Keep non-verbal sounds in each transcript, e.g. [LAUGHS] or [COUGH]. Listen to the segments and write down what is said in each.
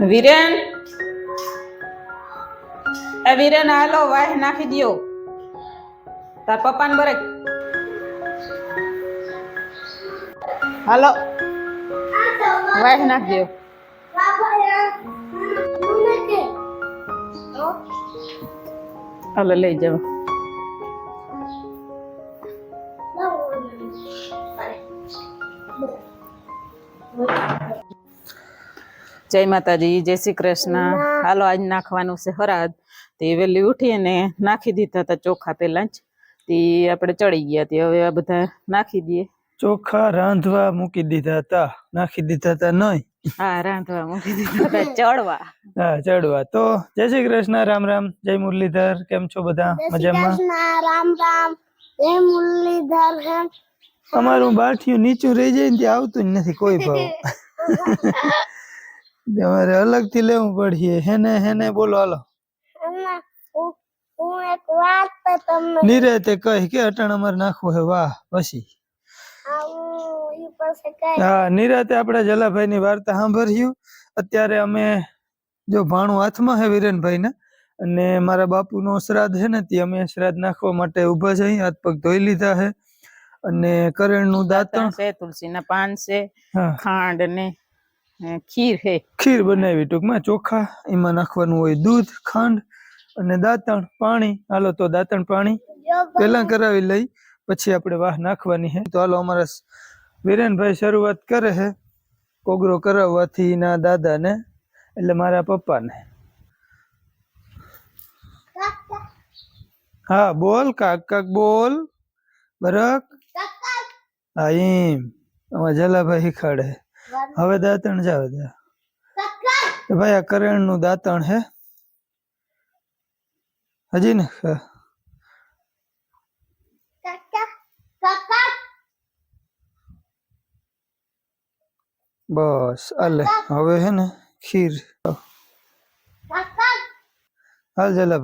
વિરેન. એ વિરેન, હાલો, વાહ નાખી દ્યો. તાર પપ્પાને બરે. હાલો. વાહ નાખી દ્યો. હાલો, લઈ જાઓ. જય માતાજી જય શ્રી કૃષ્ણ. હાલો આજ નાખવાનું છે હરાદ. તે વહેલી ઉઠી અને નાખી દીધા હતા ચોખા પેલા જ. તે આપણે ચડી ગયા તે હવે આ બધા નાખી દઈએ. ચોખા રાંધવા મૂકી દીધા હતા. નાખી દીધા હતા નહીં. હા રાંધવા મૂકી દીધા હતા. ચડવા. હા ચડવા. તો જય શ્રી કૃષ્ણ રામ રામ. જય મુરલીધર. કેમ છો બધા? મજામાં? રામ રામ. જય મુરલીધર હે અમારું બાઠિયું નીચું રહી જાય ને ત્યાં આવતું જ નથી કોઈ ભાવ. [LAUGHS] તમારે અલગથી લેવું પડશે. હેને હેને બોલો હાલો. હું એક વાત તો તમને નિરાતે કહી કે અટણ અમારે નાખવું હે વાહ પછી? આવું ઈ પાસે કઈ હા નિરાતે આપણે જલાભાઈ ની વાર્તા સાંભળ્યું. અત્યારે અમે જો ભાણું હાથમાં હે વિરેનભાઈ ને અને મારા બાપુ નો શ્રાદ્ધ હે ને તે અમે શ્રાદ્ધ નાખવા માટે ઊભા છે અહીં હાથ પગ ધોઈ લીધા હે. અને કરણનું દાંતણ છે તુલસીના પાન છે ખાંડ ને ખીર હે. ખીર બનાવી ટૂંકમાં ચોખા, એમાં નાખવાનું હોય દૂધ, ખાંડ અને દાંતણ, પાણી. હાલો તો દાંતણ, પાણી પેલા કરાવી લઈ, પછી આપણે વાહ નાખવાની હે. તો હાલો અમારા વિરેનભાઈ શરૂઆત કરે છે કોગરો કરાવવાથી ના દાદાને, એટલે મારા પપ્પાને. હા, બોલ કાક કાક બોલ. બરક. હા, એમ. અમારા જલાભાઈ શીખાડે. હવે દાંતણ જાવે દે ભાઈ આ કરેણનું દાંતણ હે હજી ને? બસ અલે હવે હે ને ખીર. હાલ જલા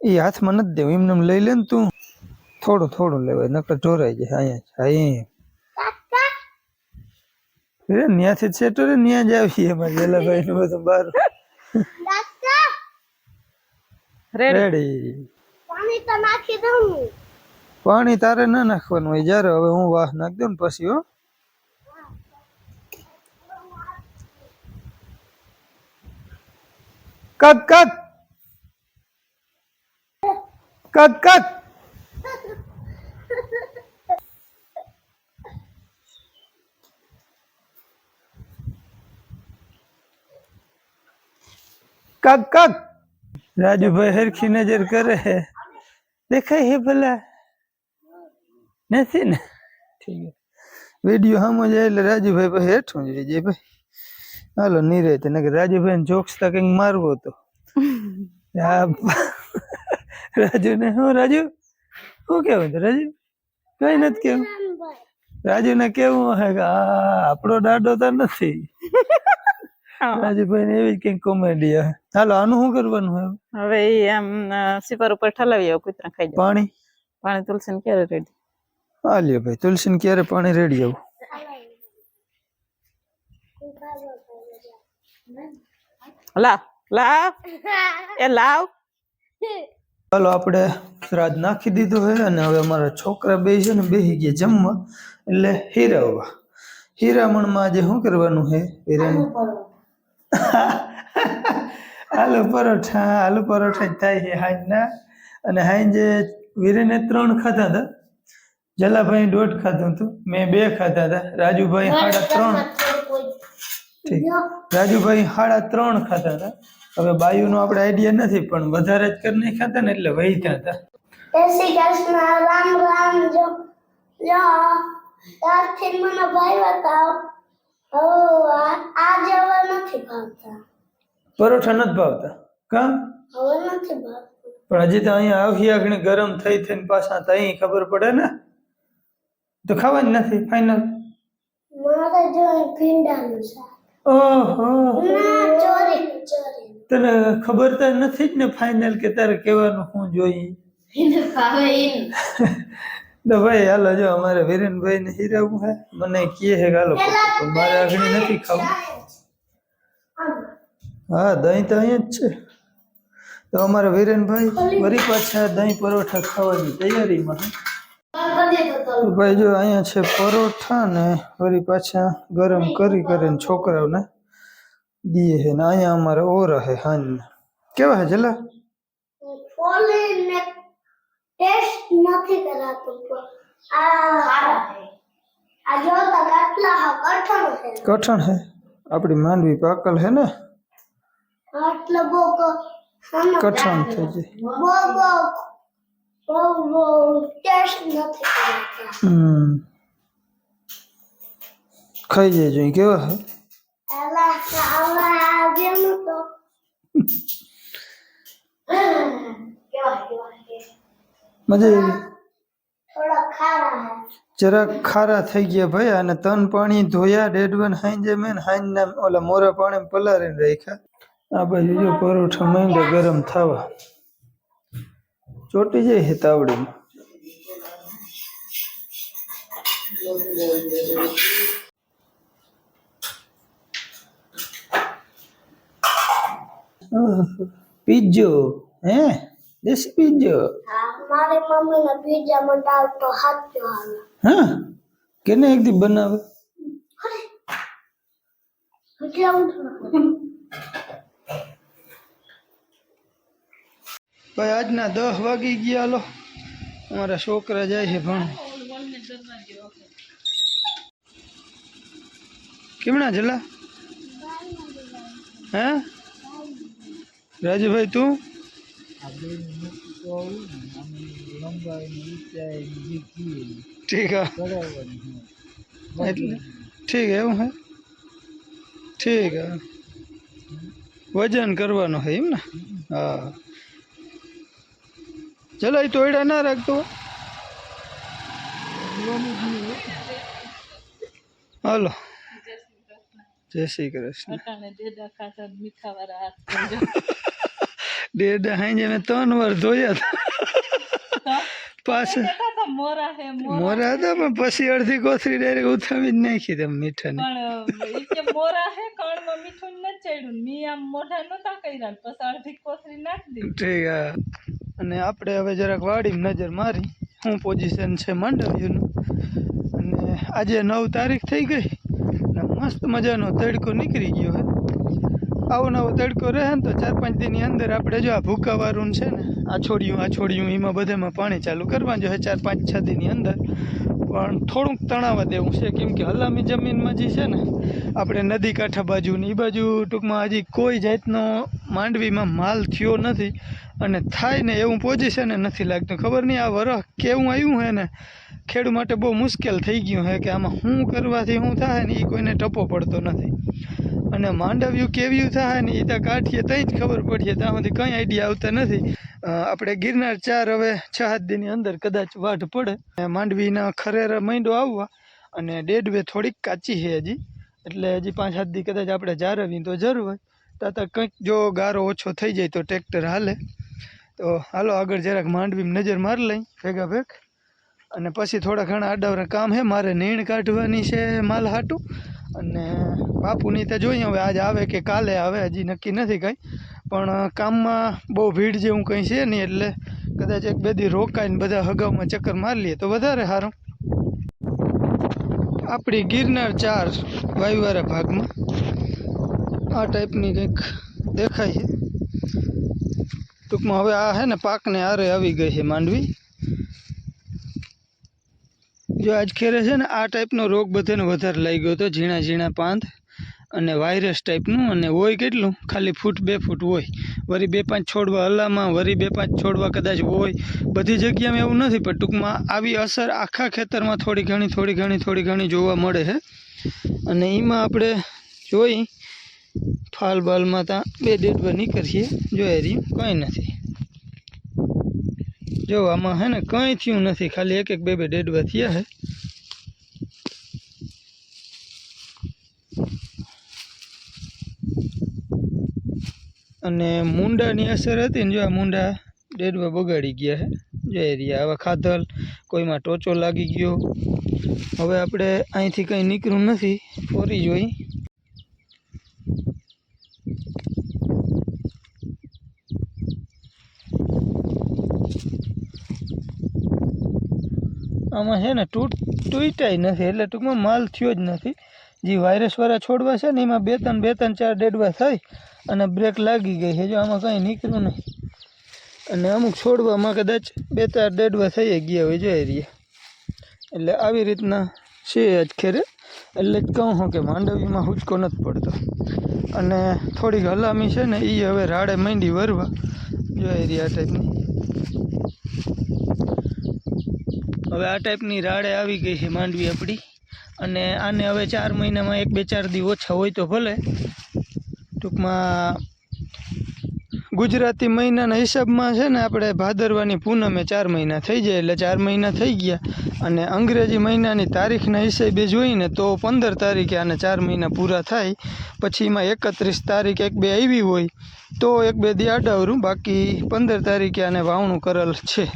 એ હાથમાં નથી દેવું એમને એમ લઈ લે ને તું. થોડું થોડું લેવાય નકર ઢોરાઈ જાય અહીંયા અહીંયા રે ન્યાથી જ રે ન્યા જ આવીએ અમારે જલાભાઈ નું બધું બાર. રેડી રેડી પાણી તો નાખી દઉં પાણી તારે ના નાખવાનું હોય જ્યારે હવે હું વાહ નાખ દઉં ને પછી હો. કક કક. કક કક. કક કક રાજુભાઈ હરખી નજર કરે હે દેખાય હે ભલા નથી ને ઠીક છે વીડિયો સામો જાય એટલે રાજુભાઈ પછી હેઠું જોઈ જાય ભાઈ હાલો નિરેત નકર રાજુભાઈ જોક્સ તો કંઈક મારવો તો આ રાજુ ને હું રાજુ શું કેવું છે રાજુ કઈ નથી કેવું રાજુ ને કેવું હે કે આ આપણો દાડો તો નથી રાજુભાઈ ને એવી જ કંઈક કોમેડી હે. હાલો આનું શું કરવાનું હવે? હવે એ આમ સિપર ઉપર ઠલાવી આવો કૂતરા ખાઈ જાય પાણી? પાણી તુલસી ક્યારે રેડી? હાલ્યો ભાઈ તુલસીને ક્યારે પાણી રેડી આવું? લાવ લાવ. એ લાવ. ચાલો આપણે શ્રાદ્ધ નાખી દીધું હે અને હવે અમારા છોકરા બે છે ને બેસી ગયા જમવા. એટલે હીરાવવા હીરામણમાં આજે શું કરવાનું છે હીરાનું [LAUGHS] આલુ પરોઠા આલુ પરોઠા જ થાય છે હાંજના. અને હાંજે વીરેને ત્રણ ખાધા હતા. જલાભાઈ દોઢ ખાધું હતું મેં બે ખાધા હતા. રાજુભાઈ સાડા ત્રણ. ઠીક. રાજુભાઈ સાડા ત્રણ ખાધા હતા. હવે બાયુનો આપણે આઈડિયા નથી પણ વધારે જ કરી નહીં ખાતા ને એટલે વહીતા હતા. રામ રામ જો જો મને ભાઈ બતાવો ભાવતા. પરોઠા નથી ભાવતા. કા? હવે નથી ભાવતું. પણ હજી તો અહીંયા આવી આગળ ગરમ થઈ થઈને પાછા તો અહીં ખબર પડે ને. તો ખાવા જ નથી ફાઈનલ મારે જો ભીંડાનું શાક. ઓહો. ના ચોરી ચોરી તને ખબર તો નથી જ ને ફાઈનલ કે તારે કહેવાનું હું જોઈએ? તો ભાઈ હાલો જો અમારે વિરેનભાઈ ને હીરાવું હે. મને કહે હે હાલો મારે આગળ નથી ખાવું. હા દહીં તો અહીંયા જ છે. તો અમારા વિરેનભાઈ વરી પાછા દહીં પરોઠા ખાવાની તૈયારીમાં ભાઈ જો અહીંયા છે પરોઠા ને વળી પાછા ગરમ કરી કરીને છોકરાઓને દીએ હે ને. અહીંયા અમારે ઓ રહે હાન. કેવા હે જલા? ટેસ્ટ નથી કરાતું આ આ જોતા કેટલા કઠણ છે કઠણ હે? આપણી માંડવી પાકલ હે ને? એટલે બહુ કઠણ થઈ જાય. બહુ બહુ બહુ બહુ ટેસ્ટ નથી હમ. ખાઈ જાય જોઈ કેવા હે? મજા આવી ખારા જરાક ખારા થઈ ગયા ભાઈ અને તન પાણી ધોયા ડેડવન હાંજે મેન હાંજ ને ઓલા મોરા પાણી પલારીને રાખ્યા. આ બાજુ જો પરોઠા માંડે ગરમ થવા. ચોટી જાય હે તાવડીમાં. પીજો હે? દેશી પીજો? હા મારી મમ્મીને પીઝા મંડાવતો હાથ હા? કેને એક દી બનાવે? કેવું ભાઈ, આજના દસ વાગી ગયા લો. અમારા છોકરા જાય છે ભણ. કેમણા જલા? હે? રાજુભાઈ, તું? ઠીક ઠીક, એવું હે? ઠીક વજન કરવાનું હે એમ ને? હા. ચલો એ તોયડા ના રાખતો હાલો જય શ્રી કૃષ્ણ ડેડા હાઈ મેં ત્રણ વાર ધોયા હતા પાછા મોરા હે મોરા હતા પણ પછી અડધી કોથળી ડાયરેક્ટ ઉથાવી જ નાખી તમે મીઠાની પણ ઈ કે મોરા હે કણમાં મીઠું ન ચડ્યું મી આમ મોઢા નતા કર્યા પછી અડધી કોથળી નાખી દીધી ઠીક હા અને આપણે હવે જરાક વાડીમાં નજર મારી શું પોઝિશન છે માંડવ્યુંનું અને આજે નવ તારીખ થઈ ગઈ અને મસ્ત મજાનો તડકો નીકળી ગયો હે. આવો નવો તડકો રહે ને તો ચાર પાંચ દિનની અંદર આપણે જો આ ભૂકાવાળું છે ને, આ છોડ્યું આ છોડ્યું, એમાં બધામાં પાણી ચાલુ કરવાનું હે ચાર પાંચ છ દિનની અંદર. પણ થોડુંક તણાવવા દેવું છે, કેમ કે હલામી જમીનમાં જે છે ને, આપણે નદી કાંઠા બાજુ ને એ બાજુ ટૂંકમાં હજી કોઈ જાતનો માંડવીમાં માલ થયો નથી. અને થાય ને એવું પોઝિશન નથી લાગતું. ખબર નહીં, આ વરસ કેવું આવ્યું છે ને? ખેડૂત માટે બહુ મુશ્કેલ થઈ ગયું છે કે આમાં શું કરવાથી શું થાય ને એ કોઈને ટપો પડતો નથી. અને માંડવ્યું કેવ્યું થાય ને એ ત્યાં કાઠીએ ત્યાં જ ખબર પડીએ, ત્યાં સુધી કંઈ આઈડિયા આવતા નથી. આપણે ગિરનાર ચાર હવે છ સાત દિનની અંદર કદાચ વાઢ પડે. માંડવીના ખરેર મૈંડો આવવા અને ડેડવે થોડીક કાચી છે હજી. એટલે હજી પાંચ સાત દી કદાચ આપણે જાળવીએ તો જરૂર હોય. તાતા કંઈક જો ગારો ઓછો થઈ જાય તો ટ્રેક્ટર હાલે. તો હાલો આગળ જરાક માંડવીમાં નજર મારી લઈ, ભેગા ભેગ. અને પછી થોડા ઘણા આડાવરા કામ હે, મારે નીણ કાઢવાની છે માલ હાટું. અને બાપુની તો જોઈએ, હવે આજ આવે કે કાલે આવે, હજી નક્કી નથી કાંઈ. પણ કામમાં બહુ ભીડ જેવું કંઈ છે નહીં, એટલે કદાચ એક બે દી રોકાઈને બધા હગાઉમાં ચક્કર મારી લઈએ, તો વધારે સારું આપણી ગિરનાર ચાર વાયુવાળા ભાગમાં આ ટાઈપની કંઈક દેખાય છે. ટૂંકમાં હવે આ છે ને પાકને આરે આવી ગઈ છે માંડવી. જો આજ ખેરે છે ને આ ટાઈપનો રોગ બધાને વધારે લાગ્યો હતો, ઝીણા ઝીણા પાંદ અને વાયરસ ટાઈપનું અને હોય કેટલું? ખાલી ફૂટ બે ફૂટ હોય. વરી બે પાંચ છોડવા હલામાં વળી બે પાંચ છોડવા કદાચ હોય. બધી જગ્યામાં એવું નથી, પણ ટૂંકમાં આવી અસર આખા ખેતરમાં થોડી ઘણી થોડી ઘણી થોડી ઘણી જોવા મળે છે. અને એમાં આપણે જોઈ ફાલ બાલમાં ત્યાં બે ડેડવા નીકળીએ જોઈ રહ્યું કંઈ નથી. જો આમાં હે ને કંઈ થયું નથી, ખાલી એક એક બે બે ડેડવા થયા છે અને મુંડાની અસર હતી ને જો આ મુંડા ડેડવા બગાડી ગયા છે જોઈ રહ્યા આવા ખાધલ, કોઈમાં ટોચો લાગી ગયો. હવે આપણે અહીંથી કંઈ નીકળ્યું નથી, ફોરી જોઈ. આમાં છે ને તૂટ તૂટાય નથી, એટલે ટૂંકમાં માલ થયો જ નથી. જે વાયરસવાળા છોડવા છે ને, એમાં બે ત્રણ બે ત્રણ, ચાર ડેડવા થઈ અને બ્રેક લાગી ગઈ છે. આમાં કંઈ નીકળ્યું નહીં. અને અમુક છોડવામાં કદાચ બે ચાર ડેડવા થઈ ગયા હોય, જોઈ રહ્યા. એટલે આવી રીતના છે જ ખેરે એટલે જ કહું હું કે માંડવીમાં હુચકો નથી પડતો. અને થોડીક હલામી છે ને એ હવે રાડે માંડી વરવા. જોઈ રહ્યા ટાઈપની હવે આ ટાઈપની રાડે આવી ગઈ છે માંડવી આપણી અને આને હવે ચાર મહિનામાં એક બે ચાર દી ઓછા હોય તો ભલે. ટૂંકમાં ગુજરાતી મહિનાના હિસાબમાં છે ને આપણે ભાદરવાની પૂનમે ચાર મહિના થઈ જાય એટલે ચાર મહિના થઈ ગયા. અને અંગ્રેજી મહિનાની તારીખના હિસાબે જોઈને તો પંદર તારીખે આને ચાર મહિના પૂરા થાય. પછી એમાં એકત્રીસ તારીખ એક બે આવી હોય તો એક બે દી આડાવરું બાકી પંદર તારીખે આને વાવણું કરેલ છે.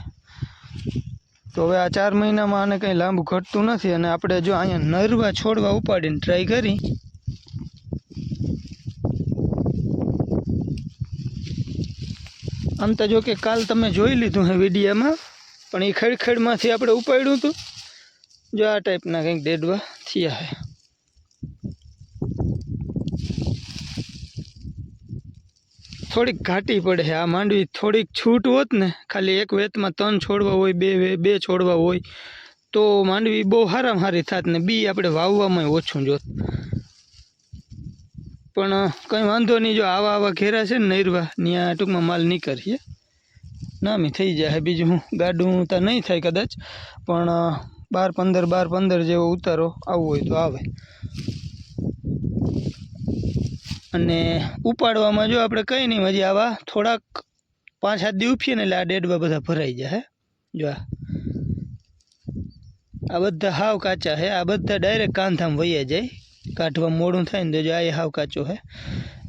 તો હવે આ ચાર મહિનામાં આને કંઈ લાંબુ ઘટતું નથી અને આપણે જો અહીંયા નરવા છોડવા ઉપાડીને ટ્રાય કરી. આમ તો જો કે કાલ તમે જોઈ લીધું હે વિડીયામાં, પણ એ ખેડખેડમાંથી આપણે ઉપાડ્યું હતું. જો આ ટાઈપના કંઈક ડેડવા થયા હે. થોડીક ઘાટી પડે આ માંડવી થોડીક છૂટ હોત ને, ખાલી એક વેતમાં ત્રણ છોડવા હોય, બે બે છોડવા હોય, તો માંડવી બહુ હારામ હારી થાત ને, બી આપણે વાવવામાં ઓછું જોત. પણ કંઈ વાંધો નહીં, જો આવા આવા ઘેરા છે ને નૈરવા ત્યાં ટૂંકમાં માલ નીકળીએ. નામી થઈ જાય, બીજું ગાડું તો નહીં થાય કદાચ, પણ બાર પંદર બાર પંદર જેવો ઉતારો આવવો હોય તો આવે. અને ઉપાડવામાં જો આપણે કંઈ નહીં, હજી આવા થોડાક પાંચ સાત દી ઉપીએ ને એટલે આ ડેડવા બધા ભરાઈ જાય જો આ. આ બધા હાવ કાચા છે આ બધા ડાયરેક્ટ કાંધામ વહી જાય. કાઢવા મોડું થાય ને તો જો આ હાવ કાચો છે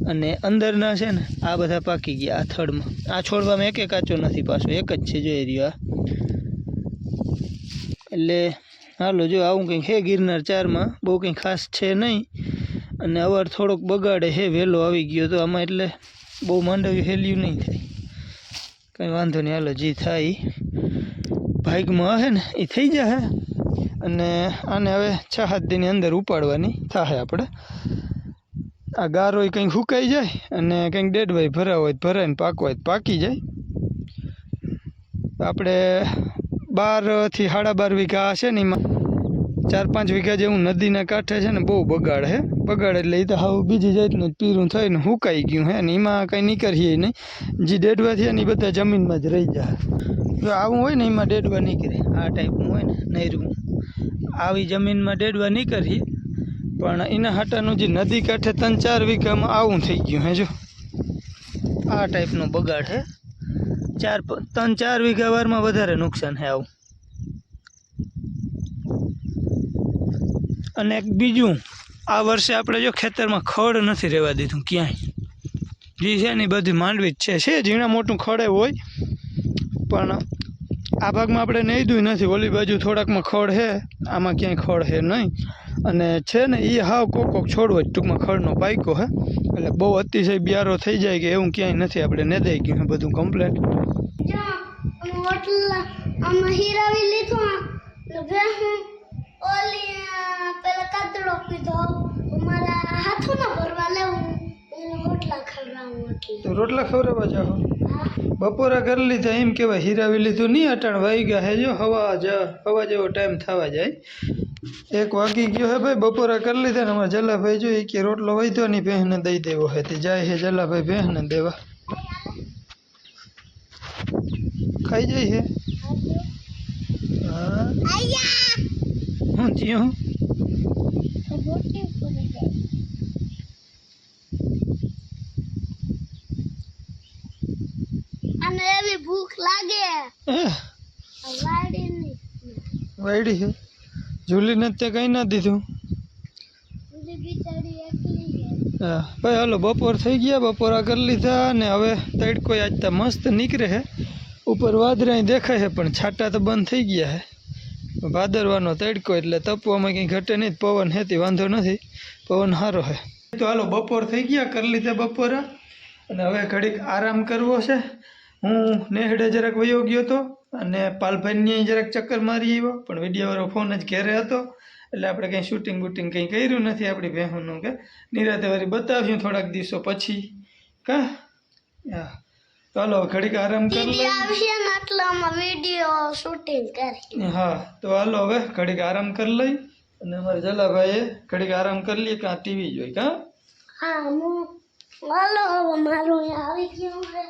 અને અંદરના છે ને, આ બધા પાકી ગયા, આ થડમાં. આ છોડવામાં એક કાચો નથી પાછો, એક જ છે જોઈ રહ્યો, આ. એટલે હાલો, જો આવું કંઈક, હે, ગિરનાર ચારમાં? બહુ કંઈ ખાસ છે નહીં. અને અવાર થોડોક બગાડે હે, વહેલો આવી ગયો તો આમાં એટલે બહુ માંડવ્યું હેલ્યું નહીં થાય. કંઈ વાંધો નહીં, હાલો, જે થાય. ભાગમાં હે ને એ થઈ જશે અને આને હવે છ સાત દિનની અંદર ઉપાડવાની થશે આપણે. આ ગારો કંઈક સુકાઈ જાય અને કંઈક ડેડવાય ભરાવ હોય તો ભરાય ને પાકવા પાકી જાય. આપણે બારથી સાડા બાર વીઘા છે ને એમાં. ચાર પાંચ વીઘા જેવું નદીના કાંઠે છે ને બહુ બગાડ હે. બગાડ એટલે એ તો હાવ બીજી જાતનું પીરું થઈને હુકાઈ ગયું હે ને એમાં કાંઈ નીકળીએ નહીં. જે ડેડવા થયા ને એ બધા જમીનમાં જ રહી જાય જો આવું હોય ને એમાં ડેડવા નીકળે, આ ટાઈપનું હોય ને નૈરું આવી જમીનમાં ડેડવા નીકળીએ, પણ એના હાટાનું જે નદી કાંઠે ત્રણ ચાર વીઘામાં આવું થઈ ગયું હે જો. આ ટાઈપનો બગાડ હે. ચાર ત્રણ ચાર વીઘા વારમાં વધારે નુકસાન હે આવું. અને બીજું, આ વર્ષે આપણે જો ખેતરમાં ખડ નથી રહેવા દીધું ક્યાંય. જે છે ને બધી માંડવી જ છે. છે ઝીણા મોટું ખડે હોય, પણ આ ભાગમાં આપણે નહીં નથી. ઓલી બાજુ થોડાકમાં ખડ છે આમાં ક્યાંય ખડ છે નહીં અને છે ને એ હાવ કોક કોક છોડવો ટૂંકમાં ખડનો પાયકો હે, એટલે બહુ અતિશય બિયારો થઈ જાય કે એવું ક્યાંય નથી. આપણે નેદાઈ ગયું છે બધું કમ્પ્લેટ લીધું ને પેલા કાતડો પીધો અમારા હાથો ના ભરવા લેવું. એને હોટલા ખવડાવું એટલે. તો રોટલા ખવડાવવા જાઓ. હા. બપોરા કરી લીધા એમ કહેવાય હીરાવી લીધું નહીં અટાણ વાઈ ગયા. હે જો હવા જા હવા જેવો ટાઈમ થવા જાય. એક વાગી ગયો હે ભાઈ બપોરા કરી લીધા ને અમારા જલાભાઈ જો એ કે રોટલો વૈધો નહીં બહેને દઈ દેવો હે તે. જાય હે જલાભાઈ બહેને દેવા. ખાઈ જાય હે? હા. આયા. હું થયું? મોટી પડી જાય અને એવી ભૂખ લાગે એહ, વાડીની વાયડી હે ઝૂલીને તે કંઈ ના દીધું બધી બિચારી એકલી છે હા ભાઈ હાલો બપોર થઈ ગયા બપોરા કરી લીધા ને હવે તડકો આજ તો મસ્ત નીકળે છે ઉપર વાદળાય દેખાય છે પણ છાંટા તો બંધ થઈ ગયા છે ભાદરવાનો તડકો એટલે તપવામાં કંઈ ઘટે નહીં, પવન હેતી, વાંધો નથી. પવન સારો હે. તો હાલો, બપોર થઈ ગયા, કરી લીધા બપોરા. અને હવે ઘડીક આરામ કરવો છે. હું નેહડે જરાક વયો ગયો હતો અને પાલભાઈને જરાક ચક્કર મારી આવ્યો. પણ વિડીયોવાળો ફોન જ ઘેરે હતો. એટલે આપણે કંઈ શૂટિંગ બૂટિંગ કંઈ કર્યું નથી આપણી બહેનનું, કે? નિરાતે વારી બતાવ્યું થોડાક દિવસો પછી. કા? હા. તો હાલો હવે ઘડીક આરામ કરી ટીવી લઈએ આવશે ને એટલામાં વીડિયો શૂટિંગ કરી હા તો હાલો હવે ઘડીક આરામ કરી લઈ અને અમારે જલાભાઈએ ઘડીક આરામ કરી લઈએ કાં ટીવી જોઈ કાં? હા હું હાલો હવે મારું અહીંયા આવી ગયું છે.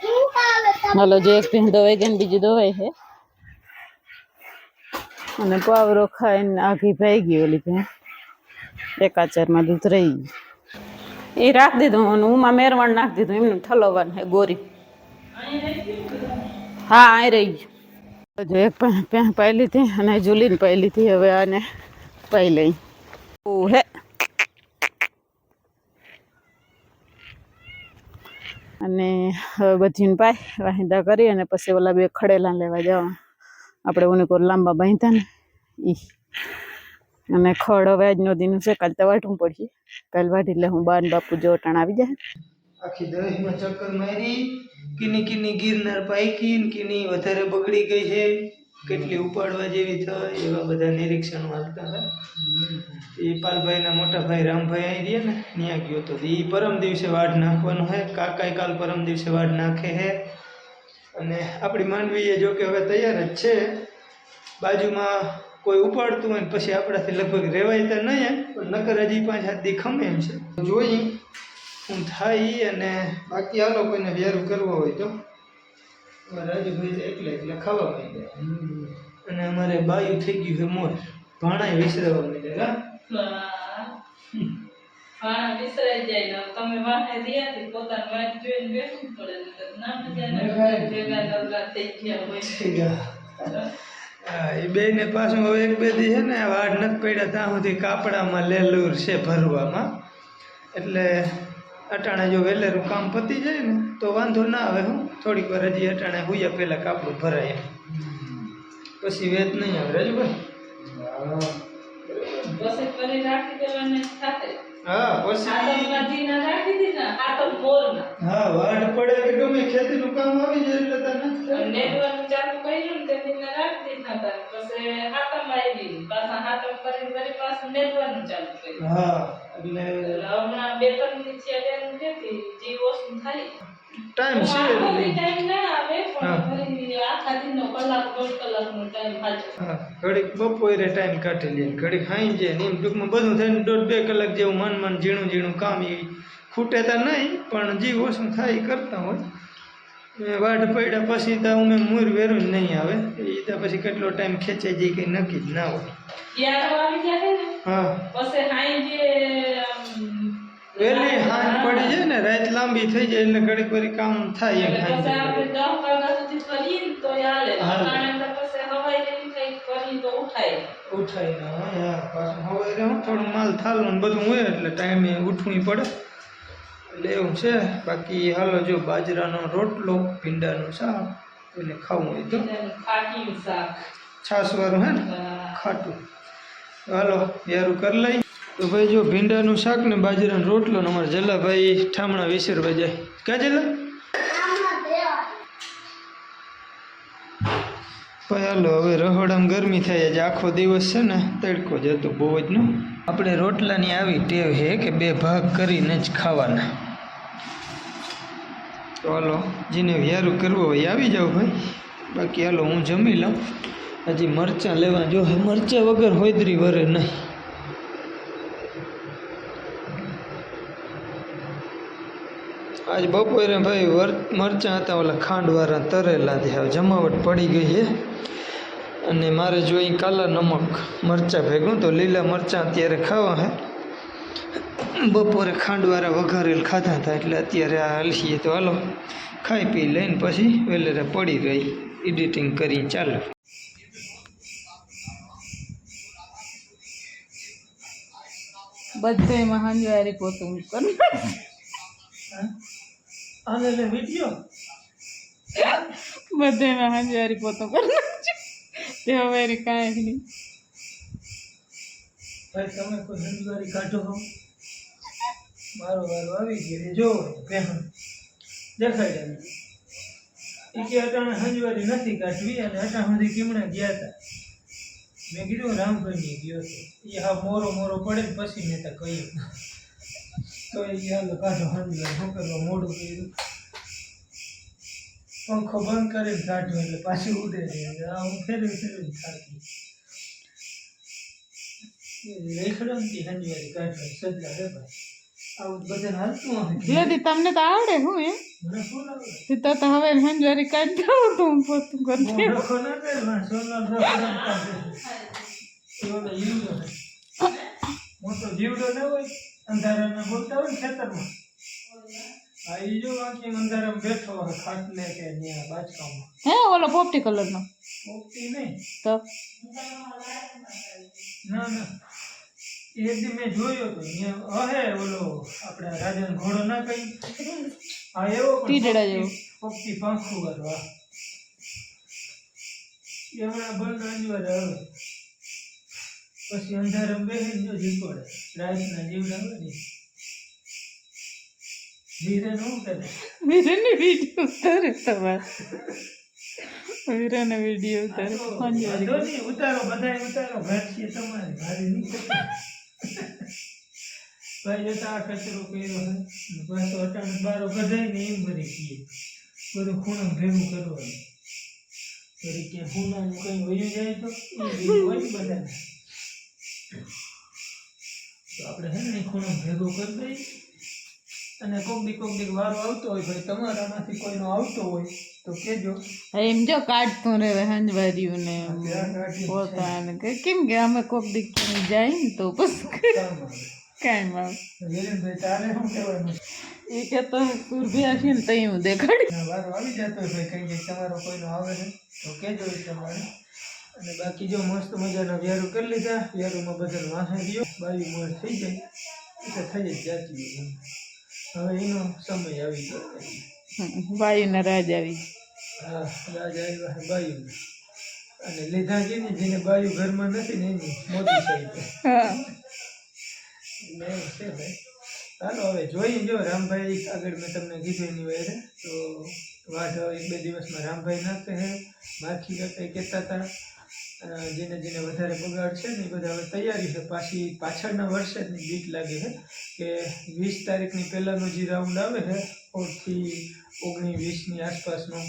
શું ચાલે હાલો જે એક ભેં દવાઈ ગઈ ને બીજી દવાઈ છે. અને પાવરો ખાઈને આઘી ભાઈ ગઈ ઓલી ભેં એક આચારમાં દૂધ રહી ગયું. એ રાખ દીધું અને ઉમાં મેરવણ નાખી દીધું, એમને ઠલવવાનું હે ગોરી. હા, આ રહી ગયું. જો એક ભેં પાઈ લીધી અને જુલીને પાઈ લીધી, હવે આને પાઈ લઈ. હે. અને હવે બધીને પાય વાહિંદા કરી અને પછી ઓલા બે ખડેલા લેવા જવા આપણે ઓને કોઈ લાંબા બાંધતા ને, ઈ. અને ખડ હવે આજનો દિન છે, કાલ તો વાટવું પડશે. કાલ વાટી એટલે હું બાન બાપુ જો ટાણ આવી જાય. આખી દહીમાં ચક્કર મારી, કીની કીની ગિરનાર પાઈકી કીની વધારે બગડી ગઈ છે. કેટલી ઉપાડવા જેવી થઈ એવા બધા નિરીક્ષણો હાલતા હતા. એ પાલભાઈના મોટા ભાઈ રામભાઈ આવી રહ્યા ને, ત્યાં ગયો તો એ પરમ દિવસે વાડ નાખવાનું હે. કાકાએ કાલ પરમ દિવસે વાડ નાખે હે. અને આપણી માંડવીએ જો કે હવે તૈયાર જ છે. બાજુમાં કોઈ ઉપાડતું હોય ને પછી આપણાથી લગભગ રેવાય તો નહીં એમ પણ નકર હજી પાંચ હાથ દી ખમે એમ છે. જોઈ હું થાય અને બાકી આ લોકોને વેરું કરવો હોય તો. રાજુભાઈ એટલે એટલે ખાવા ખાવા જાય અને અમારે બાયું થઈ ગયું છે મોર. ભાણાય વિસરવા મળી જાય હા વિસરાઈ જાય ને તમે વાહે રહ્યા પોતાનું વાત જોઈને બેસવું પડે ના મજા એ બે પાછું હવે એક બે દી છે ને વાડ નથી પડ્યા ત્યાં સુધી કાપડામાં લેલુર છે ભરવામાં. એટલે અટાણે જો વહેલેરું કામ પતી જાય ને તો વાંધો ના આવે હું થોડીક વાર હજી અટાણે હુયા પહેલાં કાપડું ભરાય. પછી વેત નહીં આવે રાજુભાઈ હા પછી આતંકના દીના રાખી દીધા આતંક મોરના. હા વાડ પડે કે ગમે ખેતીનું કામ આવી જાય એટલે તને નેટવર્ક ચાલુ કર્યું ને રાખી દીધા પછી હાથમ આવી પાછા હાથમ કરીને વળી પાછું નેટવર્ક ચાલુ કર્યું. હા એટલે એટલે હમણાં બે ત્રણ દી છે થાય. ટાઈમ છે. ટાઈમ ના ઘડીક બપોરે ટાઈમ કાઢી લે ઘડીક હાઈ જાય ને એમ ટૂંકમાં બધું થઈને દોઢ બે કલાક જેવું મન મન ઝીણું ઝીણું કામ એ ખૂટે તો નહીં પણ જીવ ઓછું થાય એ કરતા હોય. વાઢ પડ્યા પછી તો અમે મૂર વેરું જ નહીં આવે એ તો પછી કેટલો ટાઈમ ખેંચાઈ જાય કંઈ નક્કી જ ના હોય. હા. પછી વહેલી હાંજ પડી જાય ને રાત લાંબી થઈ જાય એટલે ઘડીક વળી કામ થાય એમ હાંજે. થોડું માલ થાલું ને બધું હોય એટલે ટાઈમે ઉઠવી પડે. એટલે એવું છે બાકી હાલો જો બાજરાનો રોટલો ભીંડાનું શાક એને ખાવું હોય તો. શાક. છાસવાળું હે ને ખાટું. હાલો યારું કરી લઈ તો ભાઈ જો ભીંડાનું શાક ને બાજરાનો રોટલો ને અમારા જલાભાઈ ઠામણા વિસરવા જાય. ક્યાં જલ્લા? ભાઈ હાલો, હવે રહોડામાં ગરમી થાય, આજે આખો દિવસ છે ને તડકો જ હતો બહુ જ નું. આપણે રોટલાની આવી ટેવ છે કે બે ભાગ કરીને જ ખાવાના. તો હાલો, જેને વ્યારું કરવો હોય આવી જાઓ ભાઈ. બાકી હાલો, હું જમી લઉં. હજી મરચાં લેવા જો મરચાં વગર હોયદરી વરે નહીં. આજ બપોરે ભાઈ વર મરચાં હતા ઓલા ખાંડવાળા તરેલા હવે જમાવટ પડી ગઈ છે. અને મારે જો અહીં કાલા નમક મરચાં ભેગું તો લીલા મરચાં અત્યારે ખાવા હે. બપોરે ખાંડવાળા વઘારેલ ખાધા હતા એટલે અત્યારે આ હલસીએ તો હાલો ખાઈ પી લઈને પછી વેલેરે પડી રહી. એડિટિંગ કરી ચાલો. બધેમાં હંજવારી પોતું કર [LAUGHS] [LAUGHS] આને લે વીડિયો બધેમાં પોતો પોતું કર તે હવે કાંઈ નહીં. ભાઈ તમે કોઈ હંજવારી કાઢો હો મારો વારો આવી ગયો. જો પહેણ દેખાઈ જાય એ કે અટાણે હંજવારી નથી કાઢવી અને અટાણ સુધી કેમણે ગયા હતા. મેં કીધું રામભાઈ ગયો હતો. એ હા મોરો મોરો પડે પછી મેં તો કહ્યું. તો એ હાલો કાઢો શું કરવા મોડું કર્યું પંખો બંધ કરીને કાઢ્યો એટલે પાછી ઉડે છે આ હું ફેરવી ફેરવી રેખડમથી સજ્જા હે ભાઈ. લેદી તમને તો આવડે હું એ તે તો તો હવે હંજવારી કાઢી દઉં તો હું પોતું કરતી મોટો જીવડો ના હોય. અંધારાના બોલતા હોય ને ખેતરમાં? હા એ જો બાકી અંધારામાં બેઠો હોય ખાટલે કે ત્યાં બાચકામાં હે ઓલો પોપટી કલરનો? પોપટી નહીં. તો? ના ના. એક દી મેં જોયો તો ત્યાં અહે ઓલો આપણે રાજાનો ઘોડો ના કઈ? હા એવો ટીડડા જેવો. પોપટી પાંખું કરવા એમણે બંધ અંજવાર આવે પછી અંધારમ બેસીને જો જીપડે રાતના જીવડા હોય ને ધીરે નું કરે. વીરાને વીડિયો ઉતારે તમારે. વીરાને વીડિયો ઉતારે. ઉતારો બધાય ઉતારો છે તમારે ભારે નહીં ભાઈ જતા આ કચરો કર્યો હે પાછો અટાણ બારો બધાય ને એમ ભરી કીએ બધું ખૂણા ભેગું કરવાનું. ફરી ક્યાં ખૂણાનું કંઈ વયું જાય તો એ હોય બધાને. તો આપણે હે ને એ ખૂણો ભેગો કરી દઈએ. અને કોક દી કોક દીક વારો આવતો હોય ભાઈ તમારામાંથી કોઈનો આવતો હોય તો કહેજો. એમ જો કાઢતું રહે હંજવાર્યું ને પોતાને. કે કેમ કે અમે કોક દીક ક્યાંય જાય ને તો પછી કાંઈ માં વિરેનભાઈ તારે શું કહેવાનું? એ કે તો સુરભી હશે ને તઈ હું દેખાડી વારો આવી જતો હોય ભાઈ કંઈ તમારો કોઈનો આવે ને તો એ પ્રમાણે. અને બાકી જો મસ્ત મજાના વ્યારું કરી લીધા. વ્યારુમાં બધાને વાસણ ગયો. બાયું મોર થઈ જાય એ તો થઈ જ જાતી હોય હવે એનો સમય આવી ગયો. વાયુના રાજ આવી. હા રાજ આવ્યા છે બાયું અને લીધા કે ને જેને બાયું ઘરમાં નથી ને એની મોટી સાઈડ હા. એટલે એવું છે ભાઈ. ચાલો હવે જોઈએ જો રામભાઈ આગળ મેં તમને કીધું એની વાયરે તો વાટ હવે એક બે દિવસમાં રામભાઈ ના કહે. માખી કાંઈ કહેતા હતા. અ, જેને જેને વધારે પગાર છે ને એ બધા હવે તૈયારી છે. પાછી પાછળના વર્ષે જ બીક લાગે છે કે વીસ તારીખની પહેલાંનો જે રાઉન્ડ આવે છે, ફોરથી ઓગણીસ વીસની આસપાસનો,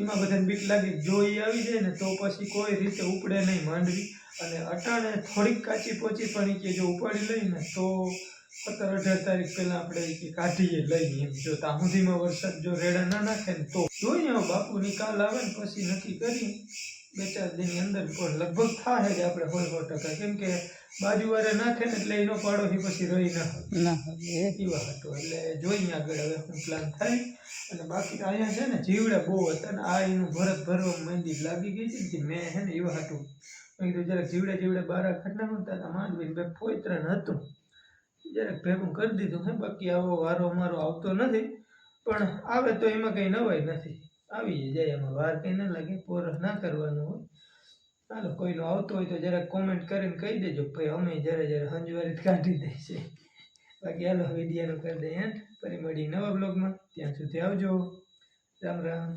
એમાં બધાને બીક લાગે જો એ આવી જાય ને તો પછી કોઈ રીતે ઉપડે નહીં માંડવી. અને અટાણે થોડીક કાચી પોચી પણ કે જો ઉપાડી લઈને તો સત્તર અઢાર તારીખ પહેલા આપણે કે કાઢીએ લઈએ એમ. જો ત્યાં સુધીમાં વરસાદ જો રેડા ના નાખે ને તો. જોઈએ બાપુની કાલ આવે ને પછી નક્કી કરી બે ચાર દિનની અંદર પણ લગભગ થાય જ આપણે હોય સો ટકા. કેમ કે બાજુવાળા નાખે ને એટલે એનો પાડોશી પછી રહી ના એવા હતો એટલે જોઈએ આગળ હવે શું પ્લાન થાય. અને બાકી તો અહીંયા છે ને જીવડા બહુ હતા ને આ એનું ભરત ભરવા મહેંદી લાગી ગઈ છે ને મેં હે ને એવા હતું મેં કીધું જરાક જીવડા જીવડા બારા ખટના નહોતા માંડવીને બે પોઈત્રણ હતું. જરાક ભેગું કરી દીધું હે બાકી આવો વારો અમારો આવતો નથી. પણ આવે તો એમાં કંઈ નવાય નથી. આવી જાય એમાં. વાર કંઈ ના લાગે, પોર ના કરવાનું હોય. ચાલો કોઈનો આવતો હોય તો જરાક કોમેન્ટ કરીને કહી દેજો ભાઈ, અમે જરા જરા હંજવારી કાઢી દે છે બાકી હાલો વિડીયાનું કરી દઈએ ફરી મળી નવા બ્લોગમાં ત્યાં સુધી આવજો. રામ રામ.